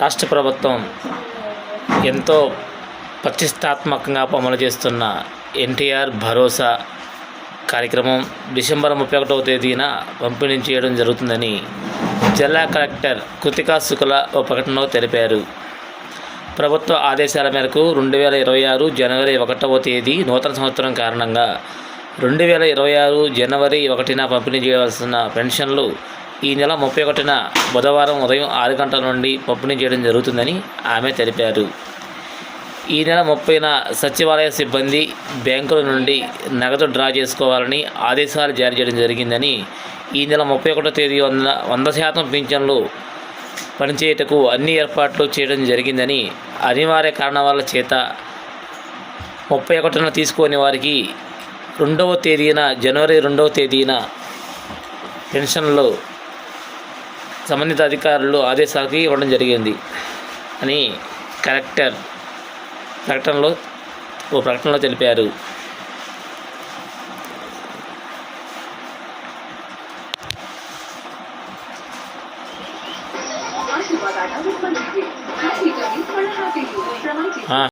రాష్ట్ర ప్రభుత్వం ఎంతో ప్రతిష్టాత్మకంగా అమలు చేస్తున్న ఎన్టీఆర్ భరోసా కార్యక్రమం డిసెంబర్ ముప్పై ఒకటవ తేదీన పంపిణీ చేయడం జరుగుతుందని జిల్లా కలెక్టర్ కృతికా శుక్ల ఓ ప్రకటనలో తెలిపారు. ప్రభుత్వ ఆదేశాల మేరకు రెండు వేల ఇరవై ఆరు జనవరి ఒకటవ తేదీ నూతన సంవత్సరం కారణంగా రెండు వేల ఇరవై ఆరు జనవరి ఒకటిన పంపిణీ చేయవలసిన పెన్షన్లు ఈ నెల ముప్పై ఒకటిన బుధవారం ఉదయం ఆరు గంటల నుండి పంపిణీ చేయడం జరుగుతుందని ఆమె తెలిపారు. ఈ నెల ముప్పైన సచివాలయ సిబ్బంది బ్యాంకుల నుండి నగదు డ్రా చేసుకోవాలని ఆదేశాలు జారీ చేయడం జరిగిందని ఈ నెల ముప్పై ఒకటో తేదీ వంద వంద శాతం పింఛన్లు పనిచేయటకు అన్ని ఏర్పాట్లు చేయడం జరిగిందని అనివార్య కారణాల చేత ముప్పై ఒకటిన తీసుకొని వారికి రెండవ తేదీన జనవరి రెండవ తేదీన పెన్షన్లు సంబంధిత అధికారులు ఆదేశాలకి ఇవ్వడం జరిగింది అని కలెక్టర్ ప్రకటనలో ఓ ప్రకటనలో తెలిపారు.